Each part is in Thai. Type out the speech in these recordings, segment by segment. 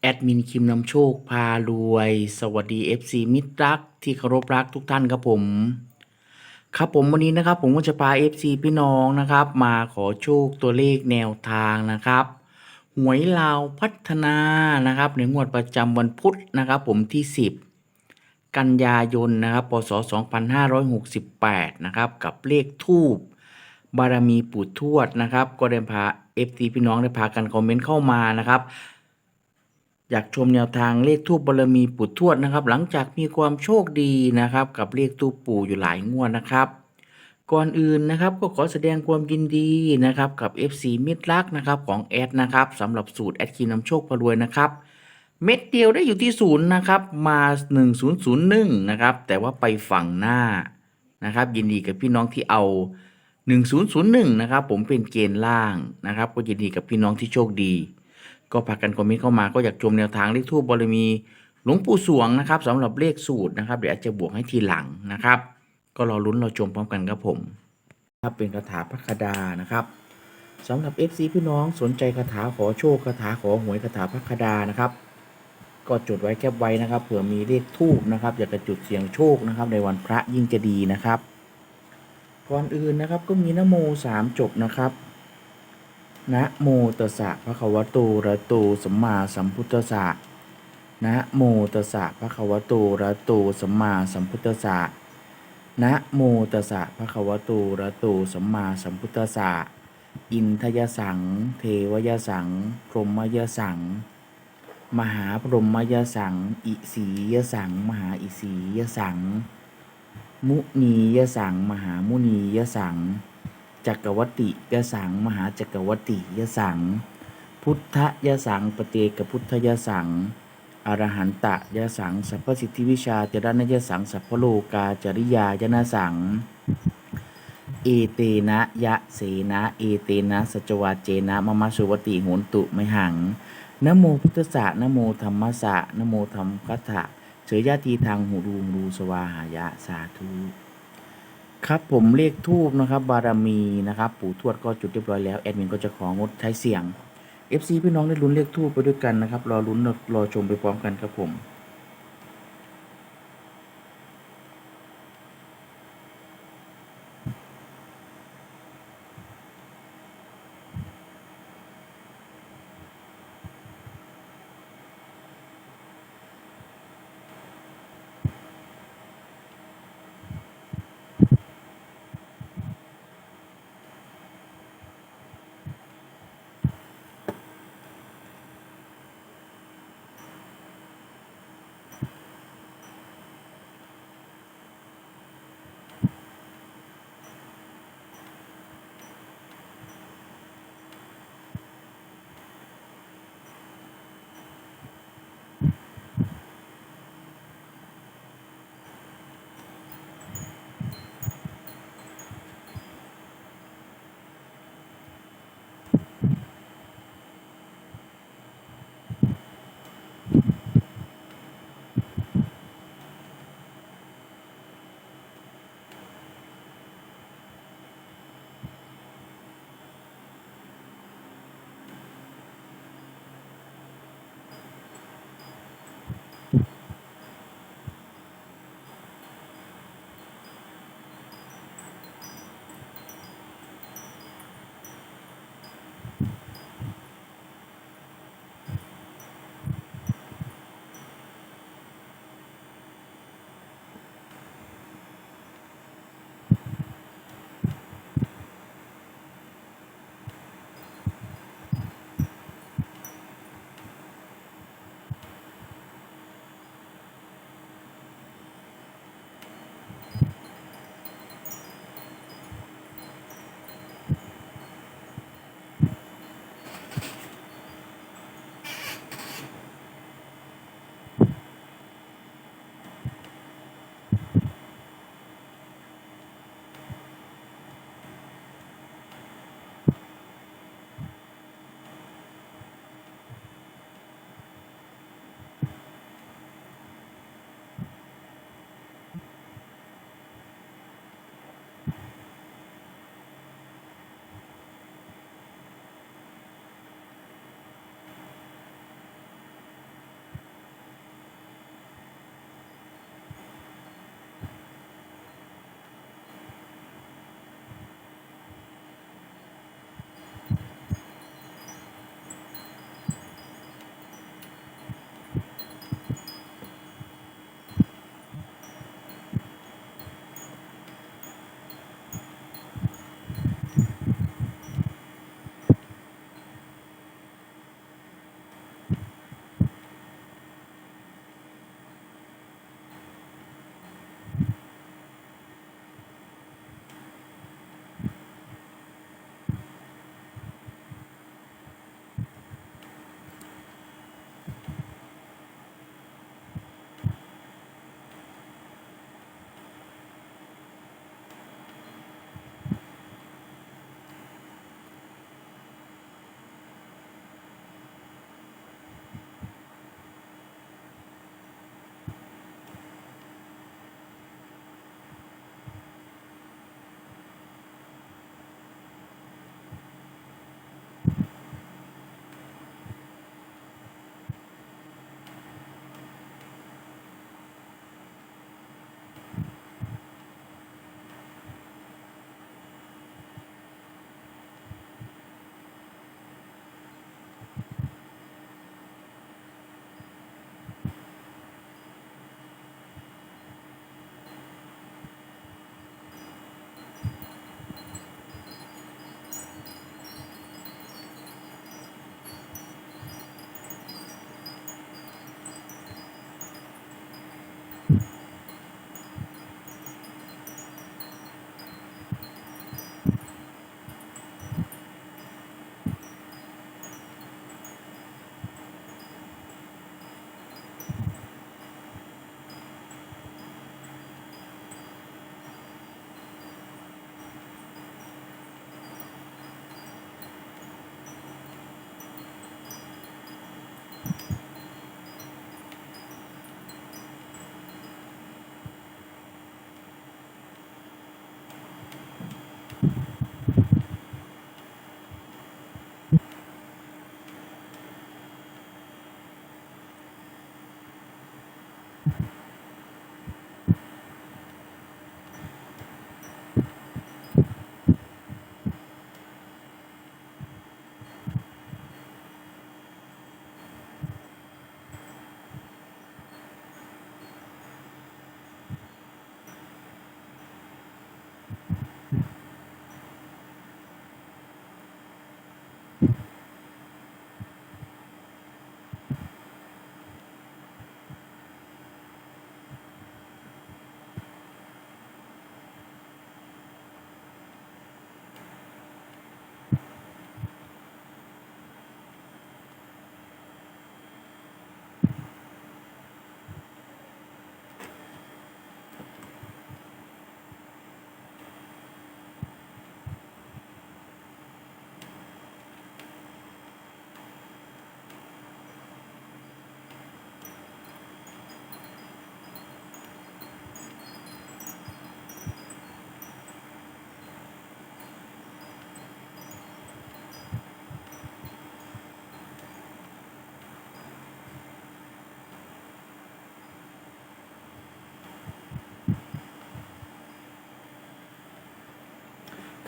แอดมินคิมนำโชคพารวย สวัสดี FC มิตรรักที่เคารพรักทุกท่านครับผม ครับผมวันนี้นะครับ ผมก็จะพา FC พี่น้องนะครับ มาขอโชคตัวเลขแนวทางนะครับ หวยลาวพัฒนานะครับในงวดประจำวันพุธนะครับ ผมที่ 10 กันยายนนะครับพศ2568 นะครับกับเลขทูบบารมีปู่ทวดนะครับ ก็ได้พา FT พี่น้องได้พากันคอมเมนต์เข้ามานะครับ อยากชมแนวทางเลขทูบบารมีปู่ทวดนะครับ หลังจากมีความโชคดีนะครับ กับเลขทูบปู่อยู่หลายงวดนะครับ ก่อนอื่นนะครับก็ขอแสดงความยินดีนะครับกับ FC มิตรรักนะครับของแอดนะครับสำหรับสูตรแอดคีนำโชคพารวยนะครับเม็ดเดียวได้อยู่ที่ศูนย์นะครับมา 1001นะครับแต่ว่าไปฝั่งหน้านะครับ ยินดีกับพี่น้องที่เอา 1001นะครับผมเป็นเกณฑ์ล่างนะครับ ก็ยินดีกับพี่น้องที่โชคดี ก็พากันคอมเมนต์เข้ามาก็อยากชมแนวทางเลขทูบบารมีหลวงปู่สวงนะครับสำหรับเลขสูตรนะครับเดี๋ยวอาจจะบวกให้ทีหลังนะครับ ก็รอลุ้นรอชมพร้อมกันครับผมครับเป็นคาถาพระคดานะครับสำหรับ FC พี่น้องสนใจคาถาขอโชคคาถาขอหวยคาถาพระคดานะครับ ก็จดไว้แคบไว้นะครับเผื่อมีเลขทูบนะครับอยากจะจุดเสียงโชคนะครับ ในวันพระยิ่งจะดีนะครับก่อนอื่นนะครับก็มีนโมสามจบนะครับ นะโมตัสสะพระคะวะโตอะระโตสัมมาสัมพุทธัสสะนะโมตัสสะพระคะวะโตอะระโตสัมมาสัมพุทธัสสะนะโมตัสสะพระคะวะโตอะระโตสัมมาสัมพุทธัสสะอินทยสัง เทวยสัง พรหมยสัง มหาพรหมยสัง อิสียสัง มหาอิสียสัง มุนียสัง มหามุนียสัง จักรวติยสัง มหาจักรวติยสัง พุทธยสังปเตกพุทธยสังอรหันตะยสัง สัพพสิทธิวิชาจรณยสัง สัพพโลกาจริยายนสัง เอเตนะยะเสนะเอเตนะสัจวาเจนะมมะสุวติโหนตุไมหังนโมพุทธะนโมธรรมสะนโมธรรมคัตถะเฉยญาตีทางหูรูหูรูสวาหายะสาธุ ครับผมเลขทูบนะครับ บารมีนะครับปู่ทวดก็จุดเรียบร้อยแล้วแอดมินก็จะของดใช้เสียง FC พี่น้องได้ลุ้นเลขทูบไปด้วยกันนะครับรอลุ้นรอชมไปพร้อมกันครับผม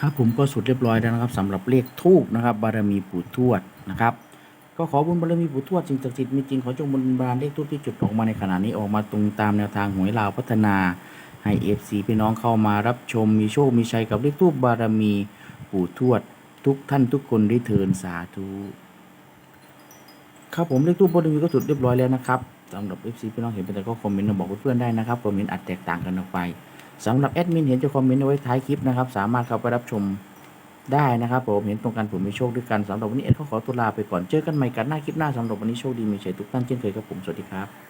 ครับผมก็สุดเรียบร้อยแล้วนะครับสำหรับเลขทูบนะครับ บารมีปู่ทวดนะครับ ก็ขอบุญบารมีปู่ทวดสิ่งศักดิ์สิทธิ์มีจริงขอจงบุญบารมีเลขทูบที่จุดออกมาในขณะนี้ออกมาตรงตามแนวทางหวยลาวพัฒนาให้เอฟซีพี่น้องเข้ามารับชมมีโชคมีชัยกับเลขทูบบารมีปู่ทวด ทุกท่านทุกคนได้เทินสาธุครับผมเลขทูบบารมีก็สุดเรียบร้อยแล้วนะครับสำหรับเอฟซีพี่น้องเห็นเป็นแต่ก็คอมเมนต์มาบอกเพื่อนๆได้นะครับคอมเมนต์อาจแตกต่างกันออกไป สำหรับแอดมินเห็นจะคอมเมนต์เอาไว้ท้ายคลิปนะครับ สามารถเข้าไปรับชมได้นะครับผมเห็นตรงกันผมมีโชคด้วยกันสำหรับวันนี้เอ็ดก็ขอตัวลาไปก่อนเจอกันใหม่กันหน้าคลิปหน้าสำหรับวันนี้โชคดีมีชัยทุกท่านเช่นเคยครับผมสวัสดีครับ